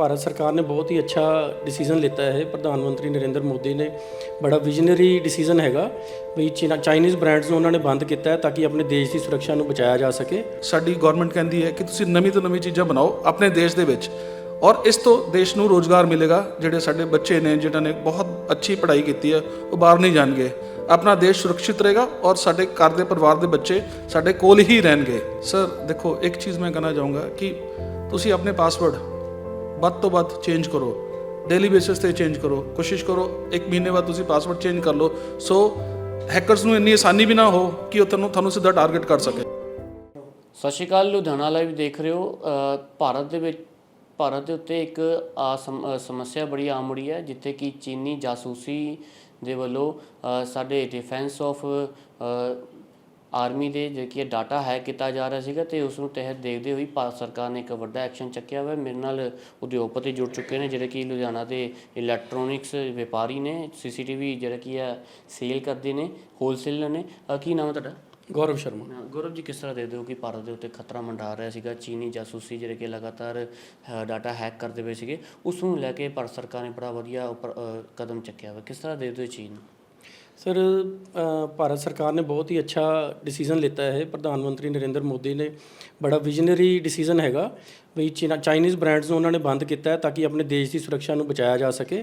ਭਾਰਤ ਸਰਕਾਰ ਨੇ ਬਹੁਤ ਹੀ ਅੱਛਾ ਡਿਸੀਜਨ ਲਿੱਤਾ ਹੈ। ਪ੍ਰਧਾਨ ਮੰਤਰੀ ਨਰਿੰਦਰ ਮੋਦੀ ਨੇ ਬੜਾ ਵਿਜ਼ਨਰੀ ਡਿਸੀਜਨ ਹੈਗਾ ਵੀ ਚੀਨਾ ਚਾਈਨੀਜ਼ ਬ੍ਰਾਂਡਸ ਨੂੰ ਉਹਨਾਂ ਨੇ ਬੰਦ ਕੀਤਾ ਹੈ ਤਾਂ ਕਿ ਆਪਣੇ ਦੇਸ਼ ਦੀ ਸੁਰੱਖਿਆ ਨੂੰ ਬਚਾਇਆ ਜਾ ਸਕੇ। ਸਾਡੀ ਗਵਰਨਮੈਂਟ ਕਹਿੰਦੀ ਹੈ ਕਿ ਤੁਸੀਂ ਨਵੀਂ ਤੋਂ ਨਵੀਂ ਚੀਜ਼ਾਂ ਬਣਾਓ ਆਪਣੇ ਦੇਸ਼ ਦੇ ਵਿੱਚ ਔਰ ਇਸ ਤੋਂ ਦੇਸ਼ ਨੂੰ ਰੋਜ਼ਗਾਰ ਮਿਲੇਗਾ। ਜਿਹੜੇ ਸਾਡੇ ਬੱਚੇ ਨੇ, ਜਿਨ੍ਹਾਂ ਨੇ ਬਹੁਤ ਅੱਛੀ ਪੜ੍ਹਾਈ ਕੀਤੀ ਹੈ, ਉਹ ਬਾਹਰ ਨਹੀਂ ਜਾਣਗੇ। ਆਪਣਾ ਦੇਸ਼ ਸੁਰੱਖਿਅਤ ਰਹੇਗਾ ਔਰ ਸਾਡੇ ਘਰ ਦੇ ਪਰਿਵਾਰ ਦੇ ਬੱਚੇ ਸਾਡੇ ਕੋਲ ਹੀ ਰਹਿਣਗੇ। ਸਰ ਦੇਖੋ, ਇੱਕ ਚੀਜ਼ ਮੈਂ ਕਹਿਣਾ ਚਾਹੂੰਗਾ ਕਿ ਤੁਸੀਂ ਆਪਣੇ ਪਾਸਵਰਡ ਵੱਧ ਤੋਂ ਵੱਧ ਚੇਂਜ ਕਰੋ। ਡੇਲੀ ਬੇਸਿਸ ਤੇ ਚੇਂਜ ਕਰੋ। ਕੋਸ਼ਿਸ਼ ਕਰੋ, ਇੱਕ ਮਹੀਨੇ ਬਾਅਦ ਤੁਸੀਂ ਪਾਸਵਰਡ ਚੇਂਜ ਕਰ ਲਓ। ਸੋ ਹੈਕਰਸ ਨੂੰ ਇੰਨੀ ਆਸਾਨੀ ਵੀ ਨਾ ਹੋ ਕਿ ਉਹ ਤੁਹਾਨੂੰ ਤੁਹਾਨੂੰ ਸਿੱਧਾ ਟਾਰਗੇਟ ਕਰ ਸਕੇ। ਸਤਿ ਸ਼੍ਰੀ ਅਕਾਲ, ਲੁਧਿਆਣਾ ਲਾਈਵ ਦੇਖ ਰਹੇ ਹੋ। ਭਾਰਤ ਦੇ ਵਿੱਚ, ਭਾਰਤ ਦੇ ਉੱਤੇ ਇੱਕ ਆ ਸਮੱਸਿਆ ਬੜੀ ਆਮ ਰਹੀ ਹੈ, ਜਿੱਥੇ ਕਿ ਚੀਨੀ ਜਾਸੂਸੀ ਦੇ ਵੱਲੋਂ ਸਾਡੇ ਡਿਫੈਂਸ ਆਫ ਆਰਮੀ ਦੇ ਜਿਹੜੇ ਕਿ ਡਾਟਾ ਹੈਕ ਕੀਤਾ ਜਾ ਰਿਹਾ ਸੀਗਾ ਤੇ ਉਸ ਨੂੰ ਤਹਿਤ ਦੇਖਦੇ ਹੋਏ ਭਾਰਤ ਸਰਕਾਰ ਨੇ ਇੱਕ ਵੱਡਾ ਐਕਸ਼ਨ ਚੱਕਿਆ ਹੋਇਆ। ਮੇਰੇ ਨਾਲ ਉਦਯੋਗਪਤੀ ਜੁੜ ਚੁੱਕੇ ਨੇ ਜਿਹੜੇ ਕਿ ਲੁਧਿਆਣਾ ਦੇ ਇਲੈਕਟ੍ਰੋਨਿਕਸ ਵਪਾਰੀ ਨੇ ਸੀਸੀਟੀਵੀ ਜਿਹੜਾ ਕੀ ਹੈ ਸੇਲ ਕਰਦੇ ਨੇ ਹੋਲਸੇਲਰ ਨੇ। ਅ, ਕੀ ਨਾਮ ਹੈ ਤੁਹਾਡਾ? ਗੌਰਵ ਸ਼ਰਮਾ। ਗੌਰਵ ਜੀ ਕਿਸ ਤਰ੍ਹਾਂ ਦੇਖਦੇ ਹੋ ਕਿ ਭਾਰਤ ਦੇ ਉੱਤੇ ਖਤਰਾ ਮੰਡਰਾ ਰਿਹਾ ਸੀਗਾ? ਚੀਨੀ ਜਾਸੂਸੀ ਜਿਹੜੇ ਕਿ ਲਗਾਤਾਰ ਡਾਟਾ ਹੈਕ ਕਰਦੇ ਪਏ ਸੀਗੇ ਉਸ ਨੂੰ ਲੈ ਕੇ ਭਾਰਤ ਸਰਕਾਰ ਨੇ ਬੜਾ ਵਧੀਆ ਉੱਪਰ ਕਦਮ ਚੱਕਿਆ ਵਾ ਕਿਸ ਤਰ੍ਹਾਂ ਦੇਖਦੇ ਹੋ ਚੀਜ਼ ਨੂੰ? ਸਰ ਭਾਰਤ ਸਰਕਾਰ ਨੇ ਬਹੁਤ ਹੀ ਅੱਛਾ ਡਿਸੀਜਨ ਲਿੱਤਾ ਹੈ। ਪ੍ਰਧਾਨ ਮੰਤਰੀ ਨਰਿੰਦਰ ਮੋਦੀ ਨੇ ਬੜਾ ਵਿਜ਼ਨਰੀ ਡਿਸੀਜਨ ਹੈਗਾ ਵੀ ਚੀਨਾ ਚਾਈਨੀਜ਼ ਬ੍ਰਾਂਡਸ ਨੂੰ ਉਹਨਾਂ ਨੇ ਬੰਦ ਕੀਤਾ ਹੈ ਤਾਂ ਕਿ ਆਪਣੇ ਦੇਸ਼ ਦੀ ਸੁਰੱਖਿਆ ਨੂੰ ਬਚਾਇਆ ਜਾ ਸਕੇ।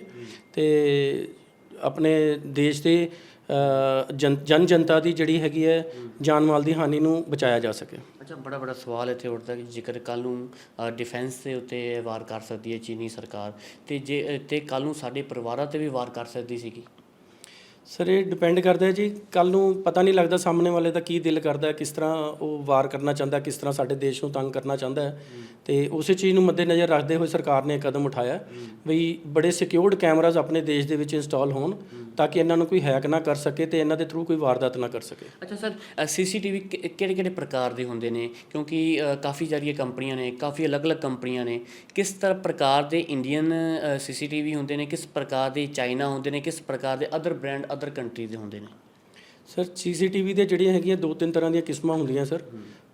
ਤੇ ਆਪਣੇ ਦੇਸ਼ ਦੇ ਜਨ ਜਨ ਜਨਤਾ ਦੀ ਜਿਹੜੀ ਹੈਗੀ ਹੈ ਜਾਨ ਮਾਲ ਦੀ ਹਾਨੀ ਨੂੰ ਬਚਾਇਆ ਜਾ ਸਕੇ। ਅੱਛਾ, ਬੜਾ ਬੜਾ ਸਵਾਲ ਇੱਥੇ ਉੱਠਦਾ ਕਿ ਜੇਕਰ ਕੱਲ ਨੂੰ ਡਿਫੈਂਸ ਦੇ ਉੱਤੇ ਵਾਰ ਕਰ ਸਕਦੀ ਹੈ ਚੀਨੀ ਸਰਕਾਰ, ਤੇ ਜੇ, ਤੇ ਕੱਲ ਨੂੰ ਸਾਡੇ ਪਰਿਵਾਰਾਂ ਤੇ ਵੀ ਵਾਰ ਕਰ ਸਕਦੀ ਸੀਗੀ? ਸਰ ਇਹ ਡਿਪੈਂਡ ਕਰਦਾ ਹੈ ਜੀ। ਕੱਲ ਨੂੰ ਪਤਾ ਨਹੀਂ ਲੱਗਦਾ ਸਾਹਮਣੇ ਵਾਲੇ ਦਾ ਕੀ ਦਿਲ ਕਰਦਾ ਹੈ ਕਿਸ ਤਰ੍ਹਾਂ ਉਹ ਵਾਰ ਕਰਨਾ ਚਾਹੁੰਦਾ ਹੈ, ਕਿਸ ਤਰ੍ਹਾਂ ਸਾਡੇ ਦੇਸ਼ ਨੂੰ ਤੰਗ ਕਰਨਾ ਚਾਹੁੰਦਾ ਹੈ। ਤੇ ਉਸੇ ਚੀਜ਼ ਨੂੰ ਮੱਦੇਨਜ਼ਰ ਰੱਖਦੇ ਹੋਏ ਸਰਕਾਰ ਨੇ ਇਹ ਕਦਮ ਉਠਾਇਆ ਵੀ ਬੜੇ ਸਿਕਿਉਰਡ ਕੈਮਰਾਜ਼ ਆਪਣੇ ਦੇਸ਼ ਦੇ ਵਿੱਚ ਇੰਸਟਾਲ ਹੋਣ ਤਾਂ ਕਿ ਇਹਨਾਂ ਨੂੰ ਕੋਈ ਹੈਕ ਨਾ ਕਰ ਸਕੇ ਤੇ ਇਹਨਾਂ ਦੇ ਥਰੂ ਕੋਈ ਵਾਰਦਾਤ ਨਾ ਕਰ ਸਕੇ। ਅੱਛਾ ਸਰ ਸੀਸੀਟੀਵੀ ਕਿਹੜੇ ਕਿਹੜੇ ਪ੍ਰਕਾਰ ਦੇ ਹੁੰਦੇ ਨੇ? ਕਿਉਂਕਿ ਕਾਫੀ ਸਾਰੀਆਂ ਕੰਪਨੀਆਂ ਨੇ ਕਾਫੀ ਅਲੱਗ-ਅਲੱਗ ਕੰਪਨੀਆਂ ਨੇ। ਕਿਸ ਤਰ੍ਹਾਂ ਪ੍ਰਕਾਰ ਦੇ ਇੰਡੀਅਨ ਸੀਸੀਟੀਵੀ ਹੁੰਦੇ ਨੇ? ਕਿਸ ਪ੍ਰਕਾਰ ਦੇ ਚਾਈਨਾ ਹੁੰਦੇ ਨੇ? ਕਿਸ ਪ੍ਰਕਾਰ ਦੇ ਅਦਰ ਬ੍ਰਾਂਡ ਅਦਰ ਕੰਟਰੀ ਦੇ ਹੁੰਦੇ ਨੇ? ਸਰ ਸੀਸੀਟੀਵੀ ਦੇ ਜਿਹੜੀਆਂ ਹੈਗੀਆਂ ਦੋ ਤਿੰਨ ਤਰ੍ਹਾਂ ਦੀਆਂ ਕਿਸਮਾਂ ਹੁੰਦੀਆਂ ਸਰ।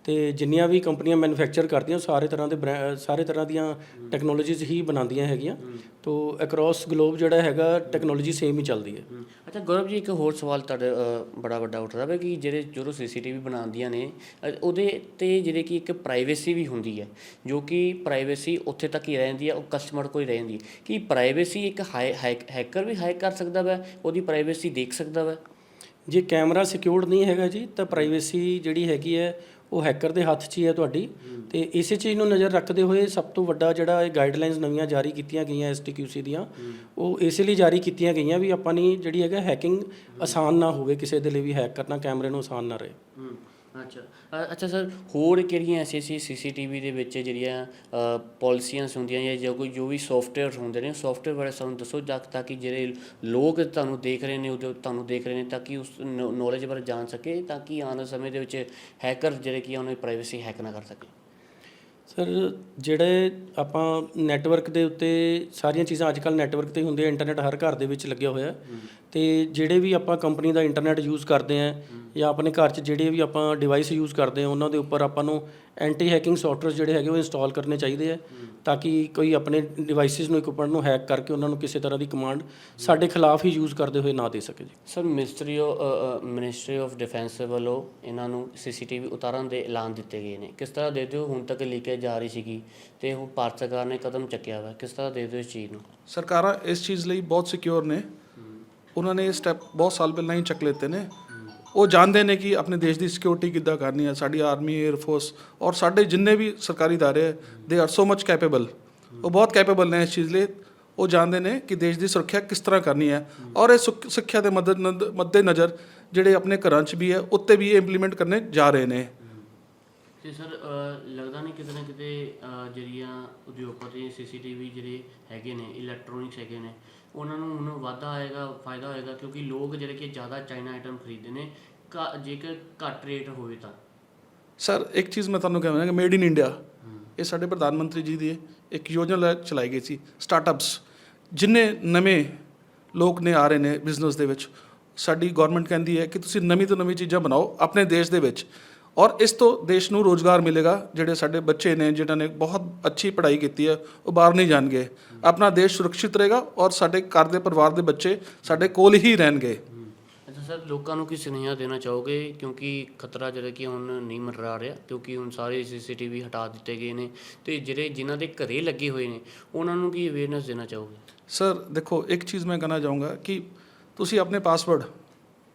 ਤੇ ਜਿੰਨੀਆਂ ਵੀ ਕੰਪਨੀਆਂ ਮੈਨੂਫੈਕਚਰ ਕਰਦੀਆਂ ਉਹ ਸਾਰੇ ਤਰ੍ਹਾਂ ਦੇ ਬ੍ਰੈ- ਸਾਰੇ ਤਰ੍ਹਾਂ ਦੀਆਂ ਟੈਕਨੋਲੋਜੀਜ਼ ਹੀ ਬਣਾਉਂਦੀਆਂ ਹੈਗੀਆਂ। ਤੋਂ ਅਕ੍ਰੋਸ ਗਲੋਬ ਜਿਹੜਾ ਹੈਗਾ ਟੈਕਨੋਲੋਜੀ ਸੇਮ ਹੀ ਚੱਲਦੀ ਹੈ। ਅੱਛਾ ਗੌਰਵ ਜੀ ਇੱਕ ਹੋਰ ਸਵਾਲ ਤੁਹਾਡੇ ਅ, ਬੜਾ ਵੱਡਾ ਉੱਠਦਾ ਹੈ ਕਿ ਜਿਹੜੇ ਜਦੋਂ ਸੀਸੀਟੀਵੀ ਬਣਾਉਂਦੀਆਂ ਨੇ ਅ, ਉਹਦੇ ਤੇ ਜਿਹੜੇ ਕਿ ਇੱਕ ਪ੍ਰਾਈਵੇਸੀ ਵੀ ਹੁੰਦੀ ਹੈ ਜੋ ਕਿ ਪ੍ਰਾਈਵੇਸੀ ਉੱਥੇ ਤੱਕ ਹੀ ਰਹਿੰਦੀ ਹੈ ਉਹ ਕਸਟਮਰ ਕੋਲ ਹੀ ਰਹਿੰਦੀ ਹੈ। ਕਿ ਪ੍ਰਾਈਵੇਸੀ ਇੱਕ ਹੈਕਰ ਵੀ ਹੈਕ ਕਰ ਸਕਦਾ ਵਾ ਉਹਦੀ ਪ੍ਰਾਈਵੇਸੀ ਦੇਖ ਸਕਦਾ ਵਾ? ਜੇ ਕੈਮਰਾ ਸਿਕਿਉਰਡ ਨਹੀਂ ਹੈਗਾ ਜੀ ਤਾਂ ਪ੍ਰਾਈਵੇਸੀ ਜਿਹੜੀ ਹੈਗੀ ਹੈ ਉਹ ਹੈਕਰ ਦੇ ਹੱਥ 'ਚ ਹੀ ਹੈ ਤੁਹਾਡੀ। ਤੇ ਇਸੇ ਚੀਜ਼ ਨੂੰ ਨਜ਼ਰ ਰੱਖਦੇ ਹੋਏ ਸਭ ਤੋਂ ਵੱਡਾ ਜਿਹੜਾ ਇਹ ਗਾਈਡਲਾਈਨਸ ਨਵੀਆਂ ਜਾਰੀ ਕੀਤੀਆਂ ਗਈਆਂ ਐਸਟੀਕਿਊਸੀ ਦੀਆਂ, ਉਹ ਇਸੇ ਲਈ ਜਾਰੀ ਕੀਤੀਆਂ ਗਈਆਂ ਵੀ ਆਪਾਂ ਨੇ ਜਿਹੜੀ ਹੈਗਾ ਹੈਕਿੰਗ ਆਸਾਨ ਨਾ ਹੋਵੇ, ਕਿਸੇ ਦੇ ਲਈ ਵੀ ਹੈਕ ਕਰਨਾ ਕੈਮਰੇ ਨੂੰ ਆਸਾਨ ਨਾ ਰਹੇ। ਅੱਛਾ। ਅ- ਅੱਛਾ ਸਰ ਹੋਰ ਕਿਹੜੀਆਂ ਐਸੀ ਐਸੀ ਸੀਸੀਟੀਵੀ ਦੇ ਵਿੱਚ ਜਿਹੜੀਆਂ ਪਾਲਿਸੀਆਂ ਹੁੰਦੀਆਂ ਜਾਂ ਜੋ ਕੋਈ ਜੋ ਵੀ ਸੌਫਟਵੇਅਰ ਹੁੰਦੇ ਨੇ ਸੌਫਟਵੇਅਰ ਬਾਰੇ ਸਾਨੂੰ ਦੱਸੋ ਜਾ ਤਾਂ ਕਿ ਜਿਹੜੇ ਲੋਕ ਤੁਹਾਨੂੰ ਦੇਖ ਰਹੇ ਨੇ ਉਹਦੇ ਤੁਹਾਨੂੰ ਦੇਖ ਰਹੇ ਨੇ ਤਾਂ ਕਿ ਉਸ ਨੌਲੇਜ ਬਾਰੇ ਜਾਣ ਸਕੇ ਤਾਂ ਕਿ ਆਉਣ ਵਾਲੇ ਸਮੇਂ ਦੇ ਵਿੱਚ ਹੈਕਰ ਜਿਹੜੇ ਕੀ ਆ ਉਹਨਾਂ ਦੀ ਪ੍ਰਾਈਵੇਸੀ ਹੈਕ ਨਾ ਕਰ ਸਕੇ। ਸਰ ਜਿਹੜੇ ਆਪਾਂ ਨੈਟਵਰਕ ਦੇ ਉੱਤੇ ਸਾਰੀਆਂ ਚੀਜ਼ਾਂ ਅੱਜ ਕੱਲ ਨੈਟਵਰਕ ਤੇ ਹੀ ਹੁੰਦੀਆਂ ਇੰਟਰਨੈਟ ਹਰ ਘਰ ਦੇ ਵਿੱਚ ਲੱਗਿਆ ਹੋਇਆ। ਹੈ। ਤੇ ਜਿਹੜੇ ਵੀ ਆਪਾਂ ਕੰਪਨੀ ਦਾ ਇੰਟਰਨੈਟ ਯੂਜ਼ ਕਰਦੇ ਆਂ ਜਾਂ ਆਪਣੇ ਘਰ 'ਚ ਜਿਹੜੇ ਵੀ ਆਪਾਂ ਡਿਵਾਈਸ ਯੂਜ਼ ਕਰਦੇ ਆਂ ਉਹਨਾਂ ਦੇ ਉੱਪਰ ਆਪਾਂ ਨੂੰ ਐਂਟੀ ਹੈਕਿੰਗ ਸੌਫਟਵੇਅਰ ਜਿਹੜੇ ਹੈਗੇ ਉਹ ਇੰਸਟਾਲ ਕਰਨੇ ਚਾਹੀਦੇ ਆ ਤਾਂ ਕਿ ਕੋਈ ਆਪਣੇ ਡਿਵਾਈਸਿਸ ਨੂੰ ਇਕਵਿਪਮੈਂਟ ਨੂੰ ਹੈਕ ਕਰਕੇ ਉਹਨਾਂ ਨੂੰ ਕਿਸੇ ਤਰ੍ਹਾਂ ਦੀ ਕਮਾਂਡ ਸਾਡੇ ਖਿਲਾਫ ਹੀ ਯੂਜ਼ ਕਰਦੇ ਹੋਏ ਨਾ ਦੇ ਸਕੇ ਜੀ। Sir ministry of ministry of defence ਵੱਲੋਂ ਇਹਨਾਂ ਨੂੰ ਸੀਸੀਟੀਵੀ ਉਤਾਰਨ ਦੇ ਐਲਾਨ ਦਿੱਤੇ ਗਏ ਨੇ। ਕਿਸ ਤਰ੍ਹਾਂ ਦੇਖਦੇ ਹੋ ਹੁਣ ਤੱਕ ਲੀਕੇਜ ਜਾ ਰਹੀ ਸੀਗੀ ਤੇ ਹੁਣ ਭਾਰਤ ਸਰਕਾਰ ਨੇ ਕਦਮ ਚੱਕਿਆ ਵਾ। ਕਿਸ ਤਰ੍ਹਾਂ ਦੇਖਦੇ ਹੋ ਇਸ ਚੀਜ਼ ਨੂੰ? ਸਰਕਾਰਾਂ ਇਸ ਚੀਜ਼ ਲਈ ਬਹੁਤ ਸਿਕਿਉਰ ਨੇ। ਉਹਨਾਂ ਨੇ ਇਹ ਸਟੈਪ ਬਹੁਤ ਸਾਲ ਪਹਿਲਾਂ ਹੀ ਚੱਕ ਲੇਤੇ ਨੇ। ਉਹ ਜਾਣਦੇ ਨੇ ਕਿ ਆਪਣੇ ਦੇਸ਼ ਦੀ ਸਿਕਿਉਰਿਟੀ ਕਿੱਦਾਂ ਕਰਨੀ ਹੈ ਸਾਡੀ ਆਰਮੀ 에ਅਰ ਫੋਰਸ ਔਰ ਸਾਡੇ ਜਿੰਨੇ ਵੀ ਸਰਕਾਰੀ ادارے ਹੈ they are so much capable ਉਹ ਬਹੁਤ ਕੈਪੇਬਲ ਨੇ ਇਸ ਚੀਜ਼ ਲਈ। ਉਹ ਜਾਣਦੇ ਨੇ ਕਿ ਦੇਸ਼ ਦੀ ਸੁਰੱਖਿਆ ਕਿਸ ਤਰ੍ਹਾਂ ਕਰਨੀ ਹੈ ਔਰ ਇਹ ਸਿੱਖਿਆ ਦੇ ਮਦਦ ਮੱਦੇ ਨਜ਼ਰ ਜਿਹੜੇ ਆਪਣੇ ਘਰਾਂ 'ਚ ਵੀ ਹੈ, ਉੱਤੇ ਵੀ ਇਹ ਇੰਪਲੀਮੈਂਟ ਕਰਨੇ ਜਾ ਰਹੇ ਨੇ। ਤੇ ਸਰ ਲੱਗਦਾ ਨਹੀਂ ਕਿਤੇ ਨਾ ਕਿਤੇ ਜਿਹੜੀਆਂ ਉਦਯੋਗਪਤੀ ਸੀਸੀਟੀਵੀ ਜਿਹੜੇ ਹੈਗੇ ਨੇ ਇਲੈਕਟ੍ਰੋਨਿਕਸ ਹੈਗੇ ਨੇ ਉਹਨਾਂ ਨੂੰ ਹੁਣ ਵਾਧਾ ਆਏਗਾ ਫਾਇਦਾ ਹੋਏਗਾ ਕਿਉਂਕਿ ਲੋਕ ਜਿਹੜੇ ਕਿ ਜ਼ਿਆਦਾ ਚਾਈਨਾ ਆਈਟਮ ਖਰੀਦਦੇ ਨੇ ਜੇਕਰ ਘੱਟ ਰੇਟ ਹੋਵੇ ਤਾਂ। ਸਰ ਇੱਕ ਚੀਜ਼ ਮੈਂ ਤੁਹਾਨੂੰ ਕਹਾਂਗਾ ਮੇਡ ਇਨ ਇੰਡੀਆ ਇਹ ਸਾਡੇ ਪ੍ਰਧਾਨ ਮੰਤਰੀ ਜੀ ਦੀ ਇੱਕ ਯੋਜਨਾ ਲੈ- ਚਲਾਈ ਗਈ ਸੀ ਸਟਾਰਟਅਪਸ ਜਿੰਨੇ ਨਵੇਂ ਲੋਕ ਨੇ ਆ ਰਹੇ ਨੇ ਬਿਜ਼ਨਸ ਦੇ ਵਿੱਚ ਸਾਡੀ ਗਵਰਨਮੈਂਟ ਕਹਿੰਦੀ ਹੈ ਕਿ ਤੁਸੀਂ ਨਵੀਂ ਤੋਂ ਨਵੀਂ ਚੀਜ਼ਾਂ ਬਣਾਓ ਆਪਣੇ ਦੇਸ਼ ਦੇ ਵਿੱਚ। ਔਰ ਇਸ ਤੋਂ ਦੇਸ਼ ਨੂੰ ਰੋਜ਼ਗਾਰ ਮਿਲੇਗਾ ਜਿਹੜੇ ਸਾਡੇ ਬੱਚੇ ਨੇ ਜਿਨ੍ਹਾਂ ਨੇ ਬਹੁਤ ਅੱਛੀ ਪੜ੍ਹਾਈ ਕੀਤੀ ਹੈ ਉਹ ਬਾਹਰ ਨਹੀਂ ਜਾਣਗੇ। ਆਪਣਾ ਦੇਸ਼ ਸੁਰੱਖਿਅਤ ਰਹੇਗਾ ਔਰ ਸਾਡੇ ਘਰ ਦੇ ਪਰਿਵਾਰ ਦੇ ਬੱਚੇ ਸਾਡੇ ਕੋਲ ਹੀ ਰਹਿਣਗੇ। ਅੱਛਾ ਸਰ ਲੋਕਾਂ ਨੂੰ ਕੀ ਸੁਨੇਹਾ ਦੇਣਾ ਚਾਹੋਗੇ? ਕਿਉਂਕਿ ਖਤਰਾ ਜਿਹੜਾ ਕਿ ਹੁਣ ਨਹੀਂ ਮੰਡਰਾ ਰਿਹਾ ਕਿਉਂਕਿ ਹੁਣ ਸਾਰੇ ਸੀਸੀਟੀਵੀ ਹਟਾ ਦਿੱਤੇ ਗਏ ਨੇ ਤੇ ਜਿਹੜੇ ਜਿਨ੍ਹਾਂ ਦੇ ਘਰੇ ਲੱਗੇ ਹੋਏ ਨੇ ਉਹਨਾਂ ਨੂੰ ਕੀ ਅਵੇਅਰਨੈਸ ਦੇਣਾ ਚਾਹੋਗੇ? ਸਰ ਦੇਖੋ ਇੱਕ ਚੀਜ਼ ਮੈਂ ਕਹਿਣਾ ਚਾਹੂੰਗਾ ਕਿ ਤੁਸੀਂ ਆਪਣੇ ਪਾਸਵਰਡ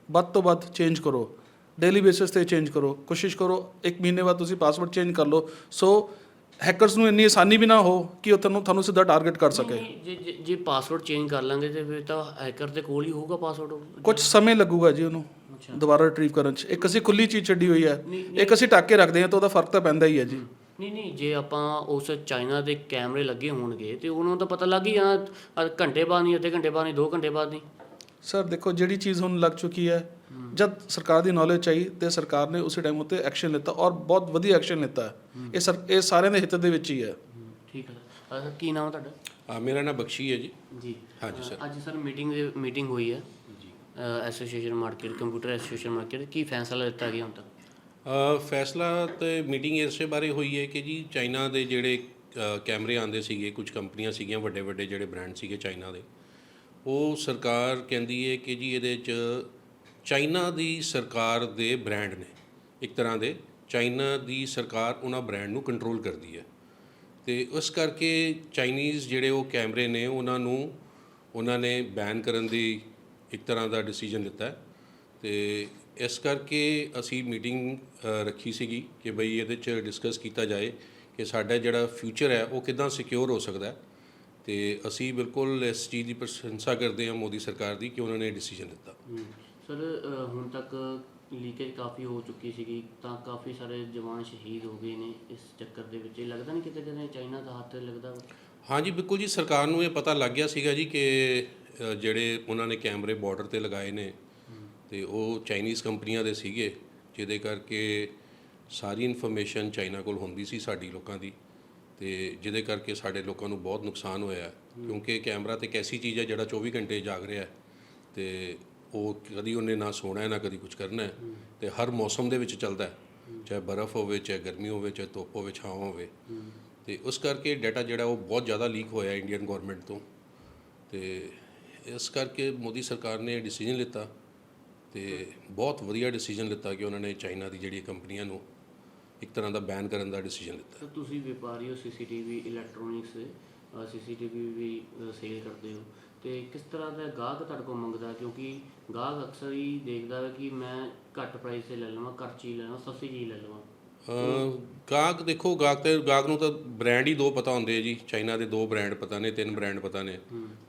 ਵੱਧ ਤੋਂ ਵੱਧ ਚੇਂਜ ਕਰੋ। ਡੇਲੀ ਬੇਸਿਸ ਤੇ ਚੇਂਜ ਕਰੋ। ਕੋਸ਼ਿਸ਼ ਕਰੋ ਇੱਕ ਮਹੀਨੇ ਬਾਅਦ ਤੁਸੀਂ ਪਾਸਵਰਡ ਚੇਂਜ ਕਰ ਲਓ। ਸੋ ਹੈਕਰਸ ਨੂੰ ਇੰਨੀ ਆਸਾਨੀ ਵੀ ਨਾ ਹੋ ਕਿ ਉਹ ਤੁਹਾਨੂੰ ਤੁਹਾਨੂੰ ਸਿੱਧਾ ਟਾਰਗੇਟ ਕਰ ਸਕੇ। ਜੇ ਜੇ- ਜੇ ਪਾਸਵਰਡ ਚੇਂਜ ਕਰ ਲਾਂਗੇ ਤੇ ਫਿਰ ਤਾਂ ਹੈਕਰ ਦੇ ਕੋਲ ਹੀ ਹੋਊਗਾ ਪਾਸਵਰਡ ਕੁਝ ਸਮੇਂ ਲੱਗੂਗਾ ਜੀ ਉਹਨੂੰ ਦੁਬਾਰਾ ਰਿਟਰੀਵ ਕਰਨ 'ਚ। ਇੱਕ ਅਸੀਂ ਖੁੱਲੀ ਚੀਜ਼ ਛੱਡੀ ਹੋਈ ਹੈ। ਇੱਕ ਅਸੀਂ ਢੱਕ ਕੇ ਰੱਖਦੇ ਹਾਂ ਤਾਂ ਉਹਦਾ ਫ਼ਰਕ ਤਾਂ ਪੈਂਦਾ ਹੀ ਹੈ ਜੀ। ਨਹੀਂ ਨਹੀਂ ਜੇ ਆਪਾਂ ਉਸ ਚਾਈਨਾ ਦੇ ਕੈਮਰੇ ਲੱਗੇ ਹੋਣਗੇ ਤੇ ਉਹਨਾਂ ਨੂੰ ਤਾਂ ਪਤਾ ਲੱਗ ਹੀ ਜਾਣਾ ਅ, ਘੰਟੇ ਬਾਅਦ ਨਹੀਂ ਅੱਧੇ ਘੰਟੇ ਬਾਅਦ ਨਹੀਂ 2 ਘੰਟੇ ਬਾਅਦ ਨਹੀਂ। ਸਰ ਦੇਖੋ ਜਿਹੜੀ ਚੀਜ਼ ਹੁਣ ਲੱਗ ਚੁੱਕੀ ਹੈ ਜਦ ਸਰਕਾਰ ਦੀ ਨੌਲੇਜ ਚਾਹੀ ਤੇ ਸਰਕਾਰ ਨੇ ਉਸੇ ਟਾਈਮ ਉੱਤੇ ਐਕਸ਼ਨ ਲਿੱਤਾ ਔਰ ਬਹੁਤ ਵਧੀਆ ਐਕਸ਼ਨ ਲਿੱਤਾ ਹੈ। ਇਹ ਸਰ ਇਹ ਸਾਰਿਆਂ ਦੇ ਹਿੱਤ ਦੇ ਵਿੱਚ ਹੀ ਹੈ। ਠੀਕ ਹੈ ਅ, ਕੀ ਨਾਮ ਹੈ ਤੁਹਾਡਾ? ਆ ਮੇਰਾ ਨਾਮ ਬਖਸ਼ੀ ਹੈ ਜੀ। ਜੀ। ਹਾਂਜੀ ਸਰ। ਅੱਜ ਸਰ ਮੀਟਿੰਗ ਮੀਟਿੰਗ ਹੋਈ ਹੈ। ਜੀ। Association market computer association market ਕੀ ਫੈਸਲਾ ਲਿੱਤਾ ਗਿਆ ਹੁਣ ਤੱਕ? ਅ, ਫੈਸਲਾ ਤੇ ਮੀਟਿੰਗ ਇਸੇ ਬਾਰੇ ਹੋਈ ਹੈ ਕਿ ਜੀ ਚਾਈਨਾ ਦੇ ਜਿਹੜੇ ਕੈਮਰੇ ਆਂਦੇ ਸੀਗੇ ਕੁਝ ਕੰਪਨੀਆਂ ਸੀਗੀਆਂ ਵੱਡੇ ਵੱਡੇ ਜਿਹੜੇ ਬ੍ਰਾਂਡ ਸੀਗੇ ਚਾਈਨਾ ਦੇ ਉਹ ਸਰਕਾਰ ਕਹਿੰਦੀ ਹੈ ਕਿ ਜੀ ਇਹਦੇ 'ਚ ਚਾਈਨਾ ਦੀ ਸਰਕਾਰ ਦੇ ਬ੍ਰਾਂਡ ਨੇ। ਇੱਕ ਤਰ੍ਹਾਂ ਦੇ ਚਾਈਨਾ ਦੀ ਸਰਕਾਰ ਉਹਨਾਂ ਬ੍ਰਾਂਡ ਨੂੰ ਕੰਟਰੋਲ ਕਰਦੀ ਹੈ। ਤੇ ਉਸ ਕਰਕੇ ਚਾਈਨੀਜ਼ ਜਿਹੜੇ ਉਹ ਕੈਮਰੇ ਨੇ, ਉਹਨਾਂ ਨੂੰ, ਉਹਨਾਂ ਨੇ ਬੈਨ ਕਰਨ ਦੀ ਇੱਕ ਤਰ੍ਹਾਂ ਦਾ ਡਿਸੀਜਨ ਲਿੱਤਾ ਹੈ। ਤੇ ਇਸ ਕਰਕੇ ਅਸੀਂ ਮੀਟਿੰਗ ਰੱਖੀ ਸੀਗੀ ਕਿ ਬਈ ਇਹਦੇ 'ਚ ਡਿਸਕਸ ਕੀਤਾ ਜਾਏ ਕਿ ਸਾਡਾ ਜਿਹੜਾ ਫਿਊਚਰ ਹੈ, ਉਹ ਕਿਦਾਂ ਸਿਕਿਉਰ ਹੋ ਸਕਦਾ ਹੈ। ਤੇ ਅਸੀਂ ਬਿਲਕੁਲ ਇਸ ਚੀਜ਼ ਦੀ ਪ੍ਰਸ਼ੰਸਾ ਕਰਦੇ ਹਾਂ ਮੋਦੀ ਸਰਕਾਰ ਦੀ ਕਿ ਉਹਨਾਂ ਨੇ ਡਿਸੀਜਨ ਲਿੱਤਾ ਸਰ ਅ, ਹੁਣ ਤੱਕ ਲੀਕੇਜ ਕਾਫੀ ਹੋ ਚੁੱਕੀ ਸੀਗੀ ਤਾਂ ਕਾਫੀ ਸਾਰੇ ਜਵਾਨ ਸ਼ਹੀਦ ਹੋ ਗਏ ਨੇ ਇਸ ਚੱਕਰ ਦੇ ਵਿੱਚ ਇਹ ਲੱਗਦਾ ਨਹੀਂ ਕਿਤੇ ਕਿਤੇ ਚਾਈਨਾ ਦਾ ਹੱਥ ਲੱਗਦਾ ਵਾ? ਹਾਂਜੀ ਬਿਲਕੁਲ ਜੀ ਸਰਕਾਰ ਨੂੰ ਇਹ ਪਤਾ ਲੱਗ ਗਿਆ ਸੀਗਾ ਜੀ ਕਿ ਅ, ਜਿਹੜੇ ਉਹਨਾਂ ਨੇ ਕੈਮਰੇ ਬਾਰਡਰ ਤੇ ਲਗਾਏ ਨੇ ਤੇ ਉਹ ਚਾਈਨੀਜ਼ ਕੰਪਨੀਆਂ ਦੇ ਸੀਗੇ ਜਿਹਦੇ ਕਰਕੇ ਸਾਰੀ ਇਨਫੋਰਮੇਸ਼ਨ ਚਾਈਨਾ ਕੋਲ ਹੁੰਦੀ ਸੀ ਸਾਡੀ ਲੋਕਾਂ ਦੀ ਤੇ ਜਿਹਦੇ ਕਰਕੇ ਸਾਡੇ ਲੋਕਾਂ ਨੂੰ ਬਹੁਤ ਨੁਕਸਾਨ ਹੋਇਆ ਹੈ। ਕਿਉਂਕਿ ਕੈਮਰਾ ਤੇ ਇੱਕ ਐਸੀ ਚੀਜ਼ ਹੈ ਜਿਹੜਾ 24 ਘੰਟੇ ਜਾਗ ਰਿਹਾ ਹੈ ਤੇ ਉਹ ਕਦੀ ਉਹਨੇ ਨਾ ਸੋਣਾ ਹੈ, ਨਾ ਕਦੀ ਕੁਝ ਕਰਨਾ ਹੈ ਤੇ ਹਰ ਮੌਸਮ ਦੇ ਵਿੱਚ ਚੱਲਦਾ ਹੈ। ਚਾਹੇ ਬਰਫ਼ ਹੋਵੇ, ਚਾਹੇ ਗਰਮੀ ਹੋਵੇ, ਚਾਹੇ ਧੁੱਪ ਹੋਵੇ ਛਾਂ ਹੋਵੇ। ਤੇ ਉਸ ਕਰਕੇ ਡਾਟਾ ਜਿਹੜਾ ਉਹ ਬਹੁਤ ਜ਼ਿਆਦਾ ਲੀਕ ਹੋਇਆ ਇੰਡੀਅਨ ਗਵਰਨਮੈਂਟ ਤੋਂ। ਤੇ ਇਸ ਕਰਕੇ ਮੋਦੀ ਸਰਕਾਰ ਨੇ ਡਿਸੀਜਨ ਲਿੱਤਾ ਤੇ ਬਹੁਤ ਵਧੀਆ ਡਿਸੀਜਨ ਲਿੱਤਾ ਕਿ ਉਹਨਾਂ ਨੇ ਚਾਈਨਾ ਦੀ ਜਿਹੜੀ ਕੰਪਨੀਆਂ ਨੂੰ ਇੱਕ ਤਰ੍ਹਾਂ ਦਾ ਬੈਨ ਕਰਨ ਦਾ ਡਿਸੀਜਨ ਲਿੱਤਾ। ਤੁਸੀਂ ਵਪਾਰੀ ਹੋ ਸੀਸੀਟੀਵੀ ਇਲੈਕਟ੍ਰੋਨਿਕਸ ਸੀਸੀਟੀਵੀ ਵੀ ਸੇਲ ਕਰਦੇ ਹੋ। ਤੇ ਕਿਸ ਤਰ੍ਹਾਂ ਦਾ ਗਾਹਕ ਤੁਹਾਡੇ ਕੋਲ ਮੰਗਦਾ? ਕਿਉਂਕਿ ਗਾਹਕ ਅਕਸਰ ਹੀ ਦੇਖਦਾ ਹੈ ਕਿ ਮੈਂ ਘੱਟ ਪ੍ਰਾਈਸ ਤੇ ਲੈ ਲਵਾਂ ਘੱਟ ਚੀਜ਼ ਲੈ ਲਵਾਂ ਸਸਤੀ ਚੀਜ਼ ਲੈ ਲਵਾਂ। ਗਾਹਕ ਦੇਖੋ ਗਾਹਕ ਤੇ ਗਾਹਕ ਨੂੰ ਤਾਂ ਬ੍ਰਾਂਡ ਹੀ ਦੋ ਪਤਾ ਹੁੰਦੇ ਆ ਜੀ। ਚਾਈਨਾ ਦੇ ਦੋ ਬ੍ਰਾਂਡ ਪਤਾ ਨੇ ਤਿੰਨ ਬ੍ਰਾਂਡ ਪਤਾ ਨੇ।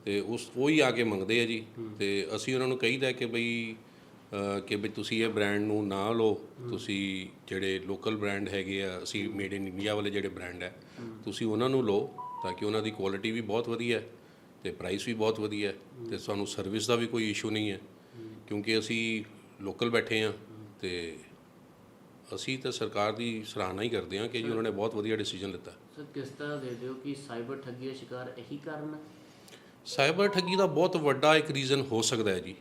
ਤੇ ਉਸ ਉਹ ਹੀ ਆ ਕੇ ਮੰਗਦੇ ਆ ਜੀ। ਤੇ ਅਸੀਂ ਉਹਨਾਂ ਨੂੰ ਕਹੀਦਾ ਕਿ ਬਈ ਕਿ ਬਈ ਤੁਸੀਂ ਇਹ ਬ੍ਰਾਂਡ ਨੂੰ ਨਾ ਲਓ। ਤੁਸੀਂ ਜਿਹੜੇ ਲੋਕਲ ਬ੍ਰਾਂਡ ਹੈਗੇ ਆ ਅਸੀਂ ਮੇਡ ਇਨ ਇੰਡੀਆ ਵਾਲੇ ਜਿਹੜੇ ਬ੍ਰਾਂਡ ਹੈ। ਤੁਸੀਂ ਉਹਨਾਂ ਨੂੰ ਲਓ ਤਾਂ ਕਿ ਉਹਨਾਂ ਦੀ ਕੁਆਲਿਟੀ ਵੀ ਬਹੁਤ ਵਧੀਆ। ਹੈ ਤੇ ਪ੍ਰਾਈਸ ਵੀ ਬਹੁਤ ਵਧੀਆ ਤੇ ਸਾਨੂੰ ਸਰਵਿਸ ਦਾ ਵੀ ਕੋਈ ਇਸ਼ੂ ਨਹੀਂ ਹੈ ਕਿਉਂਕਿ ਅਸੀਂ ਲੋਕਲ ਬੈਠੇ ਆ ਤੇ ਅਸੀਂ ਤਾਂ ਸਰਕਾਰ ਦੀ ਸਰਾਹਨਾ ਹੀ ਕਰਦੇ ਹਾਂ ਕਿ ਜੀ ਉਹਨਾਂ ਨੇ ਬਹੁਤ ਵਧੀਆ ਡਿਸੀਜਨ ਲਿੱਤਾ। ਸਰ ਕਿਸ ਤਰ੍ਹਾਂ ਦੇਖਦੇ ਹੋ ਕਿ ਸਾਈਬਰ ਠੱਗੀ ਦਾ ਸ਼ਿਕਾਰ ਇਹੀ ਕਾਰਨ ਹੈ? ਸਾਈਬਰ ਠੱਗੀ ਦਾ ਬਹੁਤ ਵੱਡਾ ਇੱਕ ਰੀਜ਼ਨ ਹੋ ਸਕਦਾ ਹੈ ਜੀ।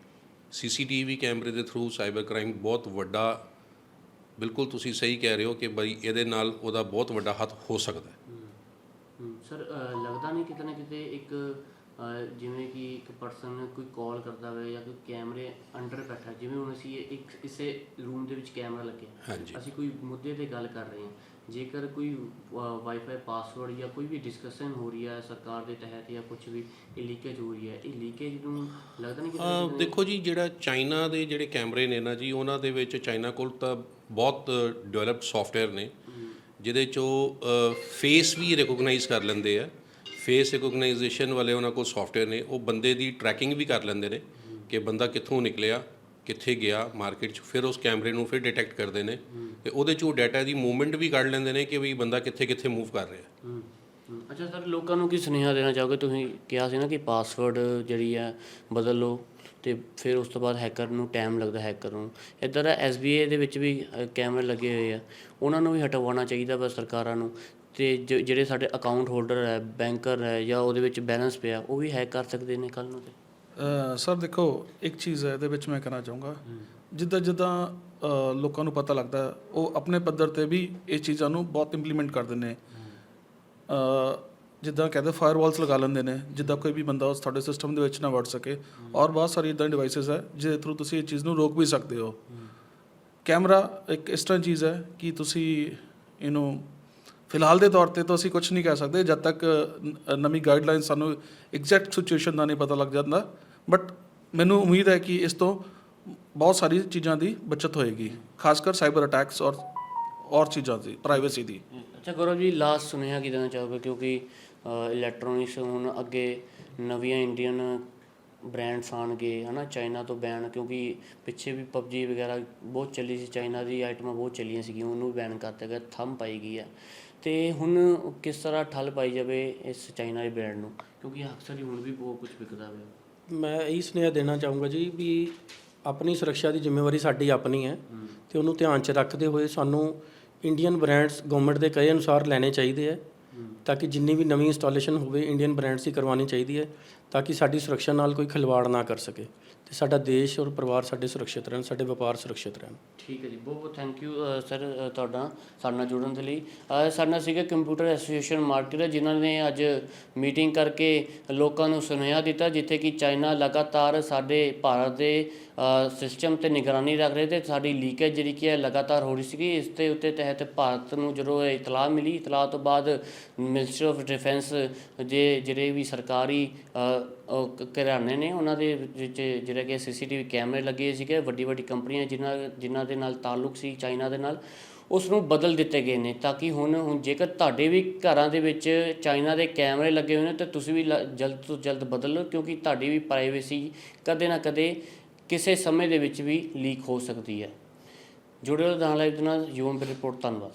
ਸੀਸੀਟੀਵੀ ਕੈਮਰੇ ਦੇ ਥਰੂ ਸਾਈਬਰ ਕ੍ਰਾਈਮ ਬਹੁਤ ਵੱਡਾ ਬਿਲਕੁਲ ਤੁਸੀਂ ਸਹੀ ਕਹਿ ਰਹੇ ਹੋ ਕਿ ਬਈ ਇਹਦੇ ਨਾਲ ਉਹਦਾ ਬਹੁਤ ਵੱਡਾ ਹੱਥ ਹੋ ਸਕਦਾ ਹੈ। ਸਰ ਲੱਗਦਾ ਨਹੀਂ ਕਿਤੇ ਨਾ ਕਿਤੇ ਇੱਕ ਜਿਵੇਂ ਕਿ ਇੱਕ ਪਰਸਨ ਕੋਈ ਕਾਲ ਕਰਦਾ ਹੋਵੇ ਜਾਂ ਕੋਈ ਕੈਮਰੇ ਅੰਡਰ ਬੈਠਾ ਜਿਵੇਂ ਹੁਣ ਅਸੀਂ ਇੱਕ ਇਸੇ ਰੂਮ ਦੇ ਵਿੱਚ ਕੈਮਰਾ ਲੱਗਿਆ ਅਸੀਂ ਕੋਈ ਮੁੱਦੇ ਤੇ ਗੱਲ ਕਰ ਰਹੇ ਹਾਂ ਜੇਕਰ ਕੋਈ ਵਾਈਫਾਈ ਪਾਸਵਰਡ ਜਾਂ ਕੋਈ ਵੀ ਡਿਸਕਸ਼ਨ ਹੋ ਰਹੀ ਹੈ ਸਰਕਾਰ ਦੇ ਤਹਿਤ ਜਾਂ ਕੁਝ ਵੀ ਇਹ ਲੀਕੇਜ ਹੋ ਰਹੀ ਹੈ ਇਹ ਲੀਕੇਜ ਨੂੰ ਲੱਗਦਾ ਨਹੀਂ ਕਿ ਦੇਖੋ ਜੀ ਜਿਹੜਾ ਚਾਈਨਾ ਦੇ ਜਿਹੜੇ ਕੈਮਰੇ ਨੇ ਨਾ ਜੀ ਉਹਨਾਂ ਦੇ ਵਿੱਚ ਚਾਈਨਾ ਕੋਲ ਤਾਂ ਬਹੁਤ ਡਿਵੈਲਪਡ ਸੌਫਟਵੇਅਰ ਨੇ ਜਿਹਦੇ ਚ ਫੇਸ ਵੀ ਰਿਕੋਗਨਾਈਜ਼ ਕਰ ਲੈਂਦੇ ਆ। ਫੇਸ ਰਿਕੋਗਨਾਈਜੇਸ਼ਨ ਵਾਲੇ ਉਹਨਾਂ ਕੋਲ ਸੌਫਟਵੇਅਰ ਨੇ, ਉਹ ਬੰਦੇ ਦੀ ਟਰੈਕਿੰਗ ਵੀ ਕਰ ਲੈਂਦੇ ਨੇ ਕਿ ਬੰਦਾ ਕਿੱਥੋਂ ਨਿਕਲਿਆ, ਕਿੱਥੇ ਗਿਆ ਮਾਰਕੀਟ 'ਚ, ਫਿਰ ਉਸ ਕੈਮਰੇ ਨੂੰ ਫਿਰ ਡਿਟੈਕਟ ਕਰਦੇ ਨੇ ਤੇ ਉਹਦੇ 'ਚ ਉਹ ਡਾਟਾ ਦੀ ਮੂਵਮੈਂਟ ਵੀ ਕੱਢ ਲੈਂਦੇ ਨੇ ਕਿ ਵੀ ਬੰਦਾ ਕਿੱਥੇ ਕਿੱਥੇ ਮੂਵ ਕਰ ਰਿਹਾ। ਅੱਛਾ ਸਰ, ਲੋਕਾਂ ਨੂੰ ਕੀ ਸੁਨੇਹਾ ਦੇਣਾ ਚਾਹੋਗੇ? ਤੁਸੀਂ ਕਿਹਾ ਸੀ ਨਾ ਕਿ ਪਾਸਵਰਡ ਜਿਹੜੀ ਹੈ ਬਦਲ ਲਓ ਤੇ ਫਿਰ ਉਸ ਤੋਂ ਬਾਅਦ ਹੈਕਰ ਨੂੰ ਟਾਈਮ ਲੱਗਦਾ ਹੈਕਰ ਨੂੰ। ਇੱਧਰ ਐਸਬੀਆਈ ਦੇ ਵਿੱਚ ਵੀ ਕੈਮਰੇ ਲੱਗੇ ਹੋਏ ਆ। ਉਹਨਾਂ ਨੂੰ ਵੀ ਹਟਵਾਉਣਾ ਚਾਹੀਦਾ ਵਾ ਸਰਕਾਰਾਂ ਨੂੰ। ਤੇ ਜ- ਜਿਹੜੇ ਸਾਡੇ ਅਕਾਊਂਟ ਹੋਲਡਰ ਹੈ ਬੈਂਕਰ ਹੈ ਜਾਂ ਉਹਦੇ ਵਿੱਚ ਬੈਲੈਂਸ ਪਿਆ ਉਹ ਵੀ ਹੈਕ ਕਰ ਸਕਦੇ ਨੇ ਕੱਲ ਨੂੰ ਤੇ? ਸਰ ਦੇਖੋ ਇੱਕ ਚੀਜ਼ ਹੈ ਇਹਦੇ ਵਿੱਚ ਮੈਂ ਕਹਿਣਾ ਚਾਹੂੰਗਾ। ਜਿੱਦਾਂ ਜਿੱਦਾਂ ਲੋਕਾਂ ਨੂੰ ਪਤਾ ਲੱਗਦਾ ਉਹ ਆਪਣੇ ਪੱਧਰ ਤੇ ਵੀ ਇਹ ਚੀਜ਼ਾਂ ਨੂੰ ਬਹੁਤ ਇੰਪਲੀਮੈਂਟ ਕਰਦੇ ਨੇ। ਅ, ਜਿੱਦਾਂ ਕਹਿੰਦੇ ਫਾਇਰਵਾਲਸ ਲਗਾ ਲੈਂਦੇ ਨੇ ਜਿੱਦਾਂ ਕੋਈ ਵੀ ਬੰਦਾ ਉਸ ਤੁਹਾਡੇ ਸਿਸਟਮ ਦੇ ਵਿੱਚ ਨਾ ਵੜ ਸਕੇ। ਔਰ ਬਹੁਤ ਸਾਰੀ ਇਦਾਂ ਡਿਵਾਈਸਸ ਹੈ ਜਿਹਦੇ ਥਰੂ ਤੁਸੀਂ ਇਹ ਚੀਜ਼ ਨੂੰ ਰੋਕ ਵੀ ਸਕਦੇ ਹੋ। ਕੈਮਰਾ ਇੱਕ ਇਸ ਤਰ੍ਹਾਂ ਚੀਜ਼ ਹੈ ਕਿ ਤੁਸੀਂ ਇਹਨੂੰ ਫਿਲਹਾਲ ਦੇ ਤੌਰ ਤੇ ਤਾਂ ਅਸੀਂ ਕੁਝ ਨਹੀਂ ਕਹਿ ਸਕਦੇ, ਜਦ ਤੱਕ ਨਵੀਂ ਗਾਈਡਲਾਈਨ ਸਾਨੂੰ ਐਗਜ਼ੈਕਟ ਸਿਚੁਏਸ਼ਨ ਦਾ ਨਹੀਂ ਪਤਾ ਲੱਗ ਜਾਂਦਾ। ਬਟ ਮੈਨੂੰ ਉਮੀਦ ਹੈ ਕਿ ਇਸ ਤੋਂ ਬਹੁਤ ਸਾਰੀ ਚੀਜ਼ਾਂ ਦੀ ਬਚਤ ਹੋਏਗੀ ਖਾਸ ਕਰ ਸਾਈਬਰ ਅਟੈਕਸ ਔਰ ਔਰ ਚੀਜ਼ਾਂ ਦੀ ਪ੍ਰਾਈਵੇਸੀ ਦੀ। ਅੱਛਾ, ਗੌਰਵ ਜੀ ਲਾਸਟ ਸੁਨੇਹਾ ਕੀ ਦੇਣਾ ਚਾਹੋਗੇ? ਕਿਉਂਕਿ ਇਲੈਕਟ੍ਰੋਨਿਕਸ ਹੁਣ ਅੱਗੇ ਨਵੀਆਂ ਇੰਡੀਅਨ ਬ੍ਰਾਂਡਸ ਆਉਣਗੇ, ਹਨਾ? ਚਾਈਨਾ ਤੋਂ ਬੈਨ ਕਿਉਂਕਿ ਪਿੱਛੇ ਵੀ ਪਬਜੀ ਵਗੈਰਾ ਬਹੁਤ ਚੱਲੀ ਸੀ ਚਾਈਨਾ ਦੀ ਆਈਟਮਾਂ ਬਹੁਤ ਚੱਲੀਆਂ ਸੀਗੀਆਂ, ਉਹਨੂੰ ਬੈਨ ਕਰਤਾ ਗਿਆ ਥੰਮ ਪਾਈ ਗਈ ਹੈ ਤੇ ਹੁਣ ਕਿਸ ਤਰ੍ਹਾਂ ਠੱਲ ਪਾਈ ਜਾਵੇ ਇਸ ਚਾਈਨਾ ਦੇ ਬ੍ਰਾਂਡ ਨੂੰ? ਕਿਉਂਕਿ ਅਕਸਰ ਹੀ ਹੁਣ ਵੀ ਬਹੁਤ ਕੁਝ ਵਿਕਦਾ ਹੋਇਆ ਮੈਂ ਇਹੀ ਸੁਨੇਹਾ ਦੇਣਾ ਚਾਹੂੰਗਾ ਜੀ ਵੀ ਆਪਣੀ ਸੁਰੱਖਿਆ ਦੀ ਜ਼ਿੰਮੇਵਾਰੀ ਸਾਡੀ ਆਪਣੀ ਹੈ ਤੇ ਉਹਨੂੰ ਧਿਆਨ 'ਚ ਰੱਖਦੇ ਹੋਏ ਸਾਨੂੰ ਇੰਡੀਅਨ ਬ੍ਰਾਂਡਸ ਗਵਰਨਮੈਂਟ ਦੇ ਕਹੇ ਅਨੁਸਾਰ ਲੈਣੇ ਚਾਹੀਦੇ ਹੈ ਤਾਂ ਕਿ ਜਿੰਨੀ ਵੀ ਨਵੀਂ ਇੰਸਟਾਲੇਸ਼ਨ ਹੋਵੇ ਇੰਡੀਅਨ ਬ੍ਰਾਂਡਸ ਦੀ ਕਰਵਾਉਣੀ ਚਾਹੀਦੀ ਹੈ ਤਾਂ ਕਿ ਸਾਡੀ ਸੁਰੱਖਿਆ ਨਾਲ ਕੋਈ ਖਿਲਵਾੜ ਨਾ ਕਰ ਸਕੇ। ਤੇ ਸਾਡਾ ਦੇਸ਼ ਔਰ ਪਰਿਵਾਰ ਸਾਡੇ ਸੁਰੱਖਿਅਤ ਰਹਿਣ ਸਾਡੇ ਵਪਾਰ ਸੁਰੱਖਿਅਤ ਰਹਿਣ। ਠੀਕ ਹੈ ਜੀ ਬਹੁਤ ਬਹੁਤ ਥੈਂਕ ਯੂ ਸਰ ਤੁਹਾਡਾ ਸਾਡੇ ਨਾਲ ਜੁੜਨ ਦੇ ਲਈ। ਅ, ਸਾਡੇ ਨਾਲ ਸੀਗਾ ਕੰਪਿਊਟਰ ਐਸੋਸੀਏਸ਼ਨ ਮਾਰਕੀਟ ਜਿਨ੍ਹਾਂ ਨੇ ਅੱਜ ਮੀਟਿੰਗ ਕਰਕੇ ਲੋਕਾਂ ਨੂੰ ਸੁਨੇਹਾ ਦਿੱਤਾ ਜਿੱਥੇ ਕਿ ਚਾਈਨਾ ਲਗਾਤਾਰ ਸਾਡੇ ਭਾਰਤ ਦੇ ਸਿਸਟਮ ਤੇ ਨਿਗਰਾਨੀ ਰੱਖ ਰਹੇ ਤੇ ਸਾਡੀ ਲੀਕੇਜ ਜਿਹੜੀ ਕਿ ਹੈ ਲਗਾਤਾਰ ਹੋ ਰਹੀ ਸੀਗੀ, ਇਸ ਦੇ ਉੱਤੇ ਤਹਿਤ ਭਾਰਤ ਨੂੰ ਜਦੋਂ ਇਹ ਇਤਲਾਹ ਮਿਲੀ, ਇਤਲਾਹ ਤੋਂ ਬਾਅਦ ਮਿਨਿਸਟਰ ਆਫ ਡਿਫੈਂਸ ਦੇ ਜਿਹੜੇ ਵੀ ਸਰਕਾਰੀ ਘਰਾਣੇ ਨੇ, ਉਹਨਾਂ ਦੇ ਵਿੱਚ ਜਿਹੜਾ ਕਿ ਸੀਸੀਟੀਵੀ ਕੈਮਰੇ ਲੱਗੇ ਸੀਗੇ ਵੱਡੀ ਵੱਡੀ ਕੰਪਨੀਆਂ ਜਿਨ੍ਹਾਂ ਜਿਨ੍ਹਾਂ ਦੇ ਨਾਲ ਤਾਲੁਕ ਸੀ, ਚਾਈਨਾ ਦੇ ਨਾਲ, ਉਸ ਨੂੰ ਬਦਲ ਦਿੱਤੇ ਗਏ ਨੇ, ਤਾਂ ਕਿ ਹੁਣ ਹੁਣ ਜੇਕਰ ਤੁਹਾਡੇ ਵੀ ਘਰਾਂ ਦੇ ਵਿੱਚ ਚਾਈਨਾ ਦੇ ਕੈਮਰੇ ਲੱਗੇ ਹੋਏ ਨੇ, ਤਾਂ ਤੁਸੀਂ ਵੀ ਲ- ਜਲਦ ਤੋਂ ਜਲਦ ਬਦਲ ਲਓ, ਕਿਉਂਕਿ ਤੁਹਾਡੀ ਵੀ ਪ੍ਰਾਈਵੇਸੀ ਕਦੇ ਨਾ ਕਦੇ ਕਿਸੇ ਸਮੇਂ ਦੇ ਵਿੱਚ ਵੀ ਲੀਕ ਹੋ ਸਕਦੀ ਹੈ। ਜੁੜੇ ਰਹੋ ਦਾਨ ਲਾਈਵ ਦੇ ਨਾਲ ਯੂਐਮ ਰਿਪੋਰਟ ਧੰਨਵਾਦ।